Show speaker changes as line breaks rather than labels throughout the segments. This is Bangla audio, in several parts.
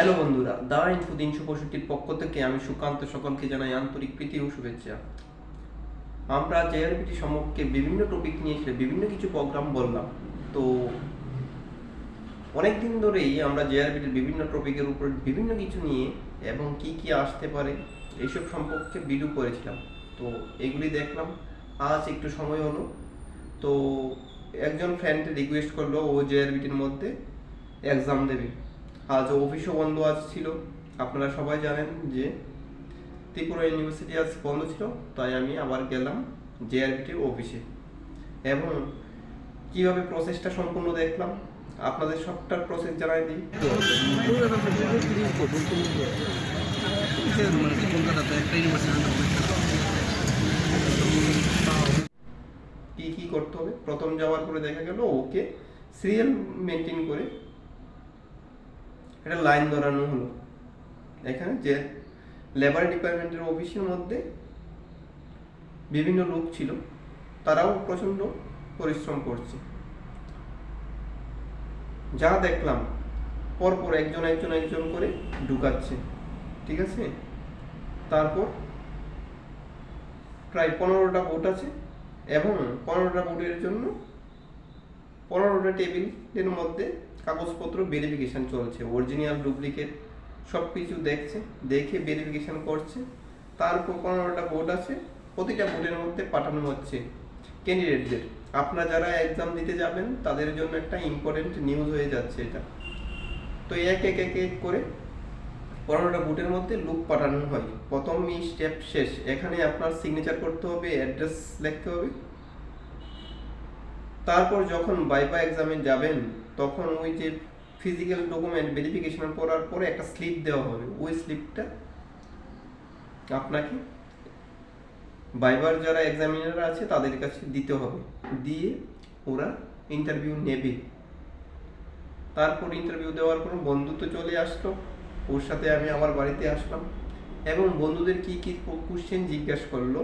হ্যালো বন্ধুরা দা ইনফো তিনশো পঁয়ষট্টির পক্ষ থেকে আমি সুকান্ত সকলকে জানাই আন্তরিক প্রীতি ও শুভেচ্ছা। আমরা জেআরবিটি সম্পর্কে বিভিন্ন টপিক নিয়ে এসে বিভিন্ন কিছু প্রোগ্রাম বললাম। তো অনেক দিন ধরেই আমরা জেআরবিটির বিভিন্ন টপিকের উপর বিভিন্ন কিছু নিয়ে এবং কি কি আসতে পারে এইসব সম্পর্কে ভিডিও করেছিলাম। তো এগুলি দেখলাম, আজ একটু সময় হলো। তো একজন ফ্রেন্ড রিকোয়েস্ট করল, ও জেআরবিটির মধ্যে এক্সাম দেবে। আজ অফিসও বন্ধ আজ ছিল। আপনারা সবাই জানেন যে ত্রিপুরা ইউনিভার্সিটি আজ বন্ধ ছিল, তাই আমি আবার গেলাম জেআরবিটির অফিসে এবং কীভাবে প্রসেসটা সম্পূর্ণ দেখলাম, আপনাদের সবটা প্রসেস জানাই দিই। কি কি করতে হবে? প্রথম যাওয়ার পরে দেখা গেল, ওকে সিরিয়াল মেনটেন করে একটা লাইন ধরানো হলো। এখানে যে লেবার ডিপার্টমেন্টের অফিসের মধ্যে বিভিন্ন লোক ছিল, তারাও প্রচণ্ড পরিশ্রম করছে। যা দেখলাম, পরপর একজন একজন একজন করে ঢুকাচ্ছে, ঠিক আছে? তারপর প্রায় পনেরোটা বোট আছে এবং পনেরোটা বোটের জন্য পনেরোটা টেবিলের মধ্যে কাগজপত্র ভেরিফিকেশন চলছে অরিজিনাল ডুপ্লিকেট সব কিছু দেখছে, দেখে ভেরিফিকেশন করছে, তারপর পনেরোটা ভোট আছে, প্রতিটা ভোটের মধ্যে পাঠানো হচ্ছে ক্যান্ডিডেটদের আপনারা যারা এক্সাম দিতে যাবেন, তাদের জন্য একটা ইম্পর্টেন্ট নিউজ হয়ে যাচ্ছে এটা। তো এক এক এক এক করে পনেরোটা বুটের মধ্যে লুক পাঠানো হয়। প্রথম স্টেপ শেষ। এখানে আপনার সিগনেচার করতে হবে অ্যাড্রেস লিখতে হবে। তারপর যখন বাইবা এক্সামে যাবেন তখন ওই যে ফিজিক্যাল ডকুমেন্ট ভেরিফিকেশন করার পরে একটা স্লিপ দেওয়া হবে। ওই স্লিপটা আপনাকে বাইবার যারা এক্সামিনার আছে তাদের কাছে দিতে হবে। দিয়ে ওরা ইন্টারভিউ নেবে। তারপর ইন্টারভিউ দেওয়ার পর বন্ধু তো চলে আসলো। ওর সাথে আমি আমার বাড়িতে আসলাম এবং বন্ধুদের কি কি কোশ্চেন জিজ্ঞাসা করল,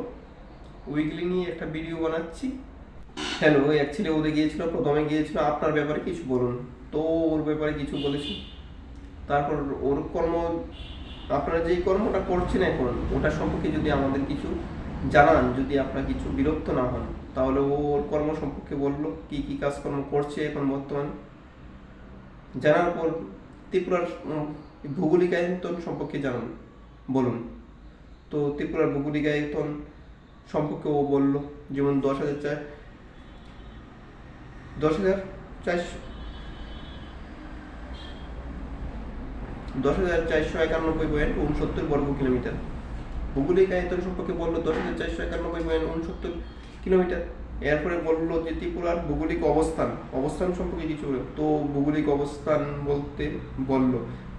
ওইগুলি নিয়ে একটা ভিডিও বানাচ্ছি। হ্যালো অ্যাকচুয়ালি ওদের গিয়েছিল, প্রথমে গিয়েছিল, আপনার ব্যাপারে কিছু বলুন। তো ওর ব্যাপারে কিছু বলেছি। তারপর ওর কর্ম, আপনারা যেই কর্মটা করছেন এখন, ওটা সম্পর্কে যদি আমাদের কিছু জানান, যদি আপনার কিছু বিরক্ত না হন, তাহলে ওর কর্ম সম্পর্কে বলল, কি কি কাজকর্ম করছে এখন বর্তমান। জানার পর ত্রিপুরার ভৌগোলিক আয়তন সম্পর্কে জানান, বলুন। তো ত্রিপুরার ভৌগোলিক আয়তন সম্পর্কে ও বলল, যেমন দশ হাজার চার দশ হাজার চারশো। দশ হাজার চারশো একানব্বই পয়েন্ট উনসত্তর বর্গ কিলোমিটার। ভৌগোলিক আয়তন সম্পর্কে বলল দশ হাজার চারশো একানব্বই পয়েন্ট উনসত্তর কিলোমিটার। এরপরে বলল যে ত্রিপুরার ভৌগোলিক অবস্থান। অবস্থান সম্পর্কে কিছু বলল। তো ভৌগোলিক অবস্থান বলতে বলল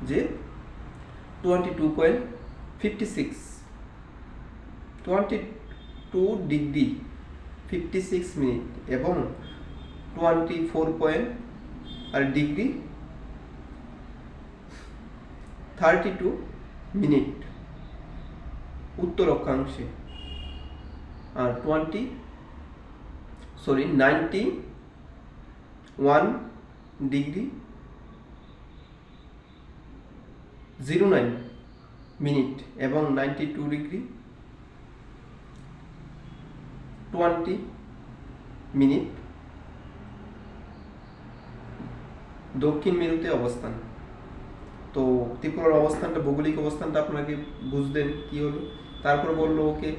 যে twenty two point fifty six twenty two degree fifty six minute এবং টোয়েন্টি ফোর পয়েন্ট আর ডিগ্রি থার্টি টু মিনিট উত্তর অক্ষাংশে আর twenty sorry ninety one degree zero nine minute এবং ninety two degree twenty minute দক্ষিণ মেরুতে অবস্থান। তো ত্রিপুরার অবস্থানটা, ভৌগোলিক অবস্থানটা আপনাকে বুঝলেন কি হলো। তারপর বলল, ওকে,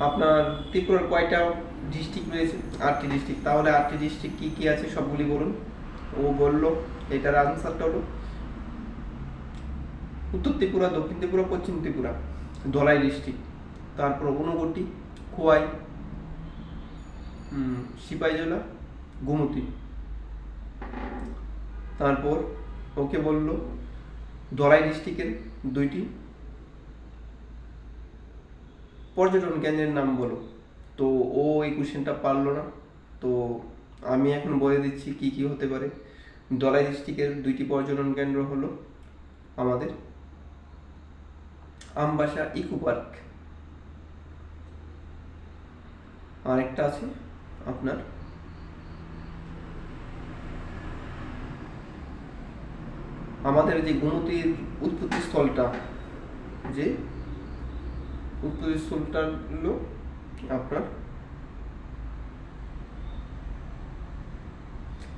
আপনার ত্রিপুরার কয়টা ডিস্ট্রিক্ট রয়েছে? আটটি ডিস্ট্রিক্ট। তাহলে আটটি ডিস্ট্রিক্ট কী কী আছে সবগুলি বলুন। ও বলল, এটার আনসারটা হলো উত্তর ত্রিপুরা, দক্ষিণ ত্রিপুরা, পশ্চিম ত্রিপুরা, ধলাই ডিস্ট্রিক্ট। তারপর ঊনকোটি খোয়াই সিপাহীজলা গোমতী। তারপর ওকে বলল ধলাই ডিস্ট্রিক্টের দুইটি। পর্যটন কেন্দ্রের নাম বলো। তো ও এই কোশ্চেনটা পারল না। তো আমি এখন বলে দিচ্ছি কি কি হতে পারে। ধলাই ডিস্ট্রিক্টের দুইটি পর্যটন কেন্দ্র হলো আমাদের আমবাসা ইকো পার্ক। আরেকটা আছে আপনার আমাদের যে গোমতীর উৎপত্তি স্থলটা, যে উৎপত্তি স্থলটা হলো আপনার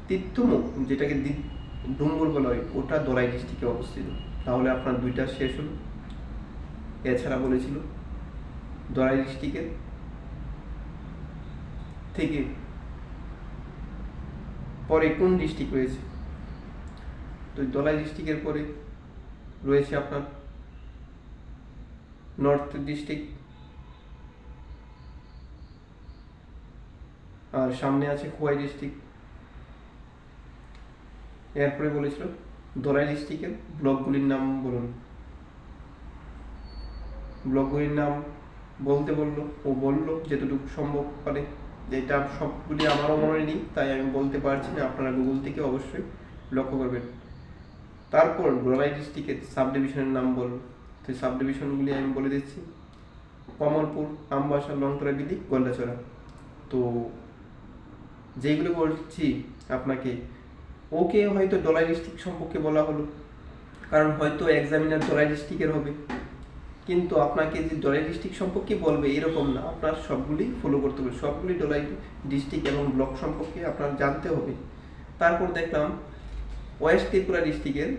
তীর্থমুখ, যেটাকে ডুঙ্গর বলা হয়, ওটা দলাই ডিস্ট্রিক্টে অবস্থিত। তাহলে আপনার দুইটা শেষ হলো। এছাড়া বলেছিল, দলাই ডিস্ট্রিক্টের থেকে পরে কোন ডিস্ট্রিক্ট রয়েছে তো দলাই ডিস্ট্রিক্টের পরে রয়েছে আপনার নর্থ ডিস্ট্রিক্ট আর সামনে আছে খোয়াই ডিস্ট্রিক্ট এরপরে বলেছিল দলাই ডিস্ট্রিক্টের ব্লকগুলির নাম বলুন। ব্লকগুলির নাম বলতে বলল ও বলল যেতটুকু সম্ভব পারে। এটা সবগুলি আমারও মনে নেই, তাই আমি বলতে পারছি না, আপনারা গুগল থেকে অবশ্যই লক্ষ্য করবেন। তারপর গোলাই ডিস্ট্রিক্টের সাব ডিভিশনের নাম বলুন তো সাব ডিভিশনগুলি আমি বলে দিচ্ছি। কমলপুর, আমবাসা, লংতরা বিলি গন্ডাছড়া তো যেগুলো বলছি আপনাকে, ওকে হয়তো ডলাই ডিস্ট্রিক্ট সম্পর্কে বলা হলো। কারণ হয়তো এক্সামিনার ডলাই ডিস্ট্রিক্টের হবে। কিন্তু আপনাকে যে ডলাই ডিস্ট্রিক্ট সম্পর্কে বলবে এরকম না। আপনার সবগুলি ফলো করতে হবে। সবগুলি ডলাই ডিস্ট্রিক্ট এবং ব্লক সম্পর্কে আপনার জানতে হবে। তারপর দেখলাম ওয়েস্ট ত্রিপুরা ডিস্ট্রিক্টের,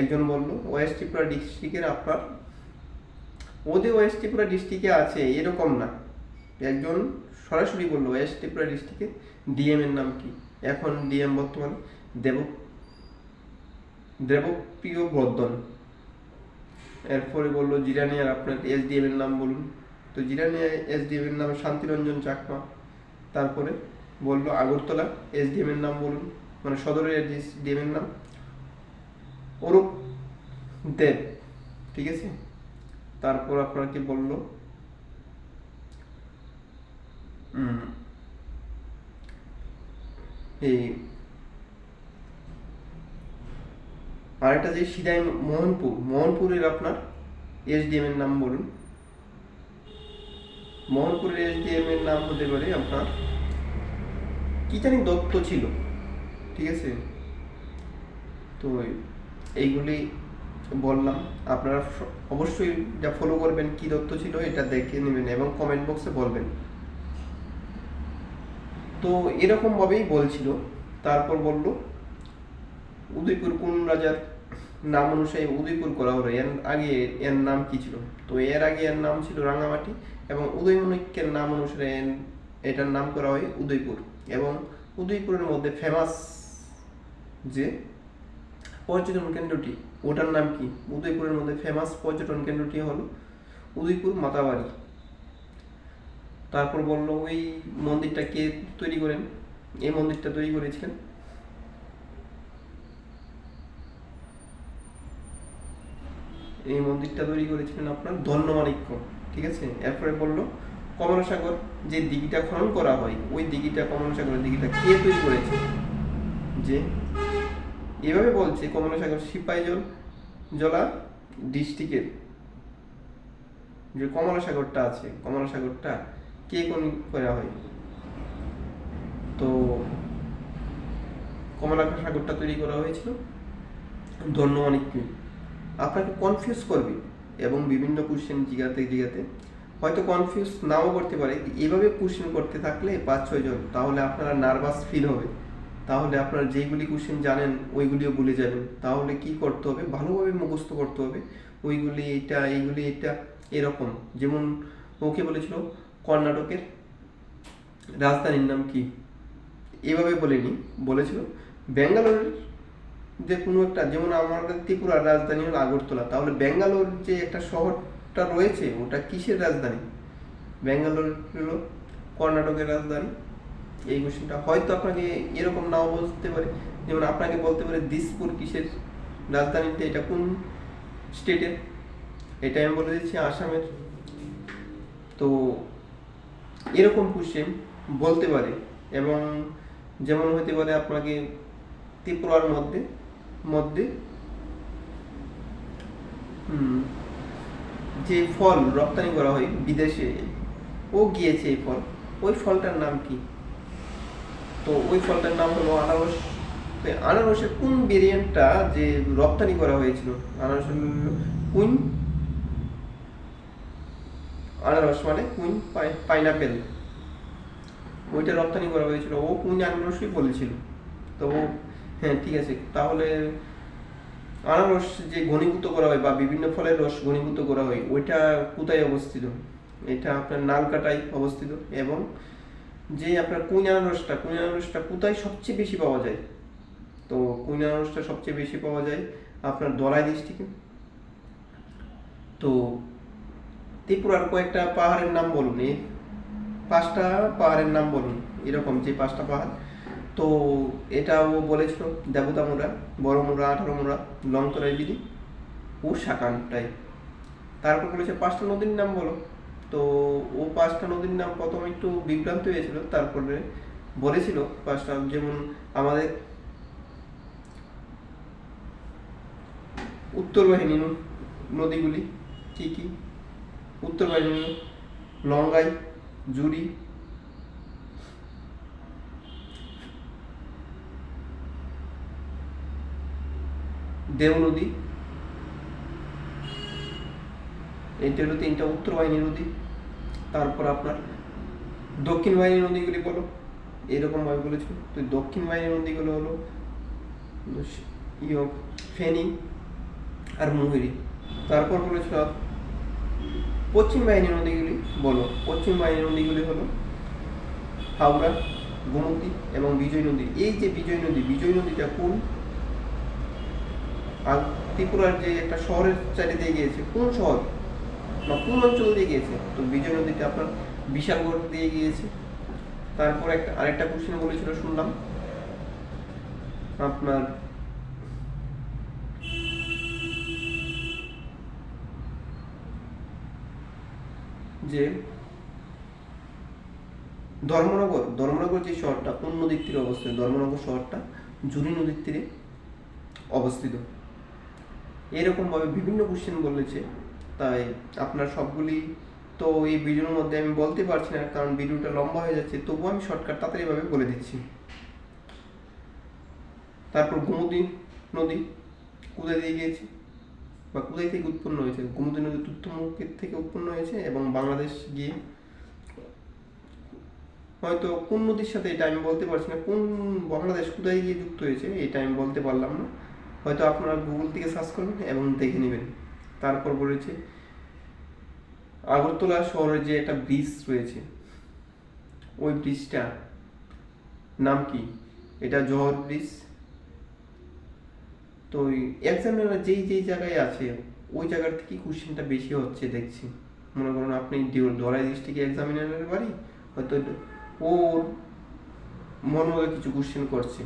একজন বলল, ওয়েস্ট ত্রিপুরা ডিস্ট্রিক্টের আপনার ওদের ওয়েস্ট ত্রিপুরা ডিস্ট্রিক্টে আছে, এরকম না। একজন সরাসরি বলল, ওয়েস্ট ত্রিপুরা ডিস্ট্রিক্টে, ডিএম এর নাম কি? এখন ডিএম বর্তমানে দেব, দেবপ্রিয় বর্ধন। এরপরে বলল জিরানিয়ার আপনার এসডিএম এর নাম বলুন। তো জিরানিয়া, এসডিএম এর নাম শান্তিরঞ্জন চাকমা। তারপরে বলল, আগরতলা, এসডিএম এর নাম বলুন। মানে সদরের এসডিএম এর নাম অরূপ দেব, ঠিক আছে? তারপর আপনার কি বলল এই আরেকটা যে সিদাই মোহনপুর, মোহনপুরের আপনার এসডিএম এর নাম বলুন। মোহনপুরের এসডিএম এর নাম হতে পারে আপনার, কি জানি দত্ত ছিল। ঠিক আছে? তো এইগুলি বললাম। আপনারা অবশ্যই যা ফলো করবেন, কি দত্ত ছিল এটা দেখে নেবেন এবং কমেন্ট বক্সে বলবেন। তো এরকম ভাবেই বলছিল। তারপর বলল, উদয়পুর কোন রাজার নাম অনুসারে উদয়পুর করা হলো? এর আগে এর নাম কি ছিল? তো এর আগে এর নাম ছিল রাঙামাটি এবং উদয়মনিকের নাম অনুসারে এটার নাম করা হয় উদয়পুর এবং উদয়পুরের মধ্যে ফেমাস যে পর্যটন কেন্দ্রটি, ওটার নাম কি? উদয়পুরের মধ্যে ফেমাস পর্যটন কেন্দ্রটি হলো উদয়পুর মাতাবাড়ি। তারপর বলল ওই মন্দিরটা কে তৈরি করেন? এই মন্দিরটা তৈরি করেছিলেন। এই মন্দিরটা তৈরি করেছিলেন আপনার ধন্যমাণিক্য, ঠিক আছে? এরপরে বলল কমলাসাগর যে দিঘিটা খনন করা হয়, ওই দিঘিটা, কমলাসাগরের দিঘিটা কে তৈরি করেছে? যে এভাবে বলছে কমলাসাগর সিপাহীজল জলা ডিস্ট্রিক্টের যে কমলাসাগরটা আছে কমলাসাগরটা কে কোন করা হয়? তো কমলা সাগরটা তৈরি করা হয়েছিল ধন্য ধন্যমাণিক্য আপনাকে কনফিউজ করবে এবং বিভিন্ন কোশ্চেন জিগাতে জিগাতে হয়তো কনফিউজ নাও করতে পারে, এভাবে কোশ্চেন করতে থাকলে পাঁচ ছয় জন, তাহলে আপনারা নার্ভাস ফিল হবে। তাহলে আপনারা যেইগুলি কোশ্চেন জানেন, ওইগুলিও ভুলে যাবেন। তাহলে কি করতে হবে? ভালোভাবে মুখস্থ করতে হবে। ওইগুলি এটা এইগুলি এটা এরকম। যেমন ওকে বলেছিল, কর্ণাটকের রাজধানীর নাম কি? এভাবে বলেনি। বলেছিল, ব্যাঙ্গালোরের যে কোনো একটা, যেমন আমাদের ত্রিপুরার রাজধানী হলো আগরতলা, তাহলে ব্যাঙ্গালোর যে একটা শহরটা রয়েছে, ওটা কিসের রাজধানী? ব্যাঙ্গালোর হলো কর্ণাটকের রাজধানী। এই কোশ্চেনটা হয়তো আপনাকে এরকম নাও বলতে পারে, যেমন আপনাকে বলতে পারে, দিসপুর কিসের রাজধানীতে, এটা কোন স্টেটের এটা আমি বলে দিচ্ছি, আসামের। তো এরকম কোশ্চেন বলতে পারে, এবং যেমন হতে পারে আপনাকে ত্রিপুরার মধ্যে মধ্যে যে ফল রপ্তানি করা হয় বিদেশে, ও গিয়েছে এই ফল। ওই ফলটার নাম কি? তো ওই ফলটার নাম হলো আনারস। আনারসের কোন ভেরিয়েন্টটা যে রপ্তানি করা হয়েছিল? আনারসের কুইন। আনারস মানে কুইন পাইনাপেল। ওইটা রপ্তানি করা হয়েছিল। ও কুইন আনারসই বলেছিল। তো হ্যাঁ ঠিক আছে। তাহলে আনারস যে ঘনীভূত করা হয় বা বিভিন্ন ফলের রস ঘনীভূত করা হয়, ওইটা কোথায় অবস্থিত? এটা আপনার নালকাটায় অবস্থিত এবং যে আপনার কুইন আনারসটা কুইন আনারসটা কোথায় সবচেয়ে বেশি পাওয়া যায়? তো কুইন আনারসটা সবচেয়ে বেশি পাওয়া যায় আপনার দলাই ডিস্ট্রিক্টে তো ত্রিপুরার কয়েকটা পাহাড়ের নাম বলুন এই পাঁচটা পাহাড়ের নাম বলুন, এরকম যে পাঁচটা পাহাড়। তো এটা ও বলেছিল দেবতামুড়া বড়মুড়া আঠারোমুড়া লংতরাই বিলি ও সাকানটাই তারপর বলেছে পাঁচটা নদীর নাম বলো। তো ও পাঁচটা নদীর নাম প্রথম একটু বিভ্রান্ত হয়েছিল, তারপরে বলেছিল পাঁচটা যেমন আমাদের উত্তর বাহিনী নদীগুলি কি কি? উত্তর বাহিনী লঙ্গাই জুড়ি দেও নদী এইটা হলো তিনটা উত্তর বাহিনী নদী, তারপর আপনার দক্ষিণ বাহিনী নদীগুলি বলো, এরকম ভাবে বলেছিল। তো দক্ষিণ বাহিনী নদীগুলো হলো ইয়ে ফেনী আর মুহুরি। তারপর বলেছিল পশ্চিম বাহিনী নদীগুলি বলো। পশ্চিম বাহিনী নদীগুলি হলো হাওড়া, গোমতী এবং বিজয় নদী। এই যে বিজয় নদী, বিজয় নদীটা কোন ত্রিপুরার যে একটা শহরের চারিদিকে গিয়েছে, কোন শহর? না কোন অঞ্চল দিয়ে গিয়েছে। তো বিজয় নদীতে আপনার বিশালগড় দিয়ে গিয়েছে। তারপর একটা, আরেকটা কোশ্চেন বলেছিল, শুনলাম। আপনার যে ধর্মনগর ধর্মনগর যে শহরটা কোন নদীর তীরে অবস্থিত, ধর্মনগর শহরটা জুরি নদীর তীরে অবস্থিত। এরকম ভাবে বিভিন্ন কোশ্চেন বলেছে। তাই আপনার সবগুলি তো এই ভিডিওর মধ্যে আমি বলতে পারছি না, কারণ ভিডিওটা লম্বা হয়ে যাচ্ছে তবুও আমি শর্টকাট তাড়াতাড়ি ভাবে বলে দিচ্ছি। তারপর গোমতী নদী কোথায় দিয়ে গিয়েছে? বা কোথায় থেকে উৎপন্ন হয়েছে? গোমতী নদী তুত্তমুখের থেকে উৎপন্ন হয়েছে এবং বাংলাদেশ গিয়ে হয়তো কোন নদীর সাথে এটা আমি বলতে পারছি না, কোন বাংলাদেশ কোথায় গিয়ে যুক্ত হয়েছে, এটা আমি বলতে পারলাম না। হয়তো আপনারা গুগল থেকে সার্চ করবেন এবং দেখে নেবেন। তারপর বলেছে, আগরতলা শহরের যে একটা ব্রিজ রয়েছে, ওই ব্রিজটা নাম কি? এটা জহর ব্রিজ তো এক্সামিনার যেই যেই জায়গায় আছে, ওই জায়গার থেকে কোশ্চেনটা বেশি হচ্ছে দেখছি। মনে করুন আপনি দলাই ডিস্ট্রিক্টে এক্সামিনারের বাড়ি, হয়তো ওর মন কিছু কোশ্চেন করছে।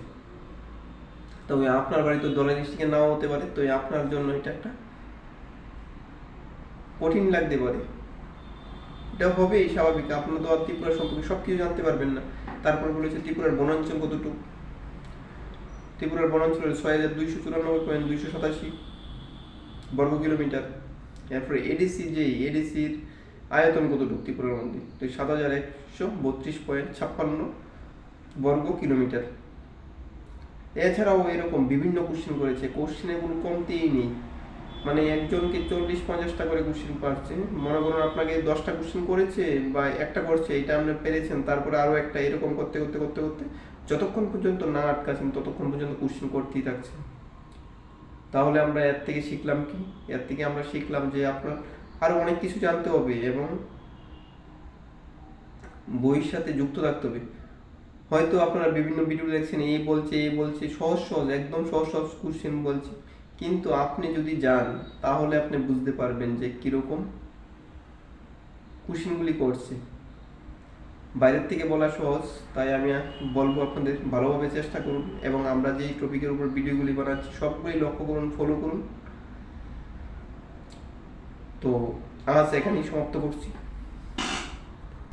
তবে আপনার বাড়ি তো দলাই ডিস্ট্রিক্টে নাও হতে পারে, তো আপনার জন্য এটা একটা কঠিন লাগতে পারে। এটা হবেই স্বাভাবিক, আপনার তো আর ত্রিপুরা সম্পর্কে সব কিছু জানতে পারবেন না। তারপর বলেছে ত্রিপুরার বনাঞ্চল কতটুকু? ত্রিপুরার বনাঞ্চলের ছয় হাজার দুইশো চুরানব্বই পয়েন্ট দুইশো সাতাশি বর্গ কিলোমিটার। এরপরে এডিসি যে এডিসির আয়তন কতটুকু ত্রিপুরার মধ্যে? তো সাত হাজার একশো বত্রিশ পয়েন্ট ছাপ্পান্ন বর্গ কিলোমিটার। এছাড়াও এরকম বিভিন্ন কোশ্চেন করেছে। কোশ্চেনে কোনো কমতেই নেই। মানে একজনকে চল্লিশ, পঞ্চাশটা করে কোশ্চেন পাচ্ছে মনে করুন আপনাকে দশটা কোশ্চেন করেছে বা একটা করছে, এটা আপনি পেরেছেন, তারপরে আরও একটা এরকম করতে করতে করতে করতে যতক্ষণ পর্যন্ত না আটকাছেন, ততক্ষণ পর্যন্ত কোশ্চেন করতেই থাকছে তাহলে আমরা এর থেকে শিখলাম কি? এর থেকে আমরা শিখলাম যে আপনার আরও অনেক কিছু জানতে হবে এবং বইয়ের সাথে যুক্ত থাকতে হবে। হয়তো আপনারা বিভিন্ন ভিডিও দেখছেন এই বলছে এই বলছে, সহজ সহজ, একদম সহজ সহজ কোশ্চেন বলছে। কিন্তু আপনি যদি যান, তাহলে আপনি বুঝতে পারবেন যে কীরকম কোশ্চেনগুলি করছে। বাইরের থেকে বলা সহজ, তাই আমি বলব আপনাদের ভালোভাবে চেষ্টা করুন এবং আমরা যেই টপিকের উপর ভিডিওগুলি বানাচ্ছি সবগুলি লক্ষ্য করুন ফলো করুন। তো আজ এখানেই সমাপ্ত করছি।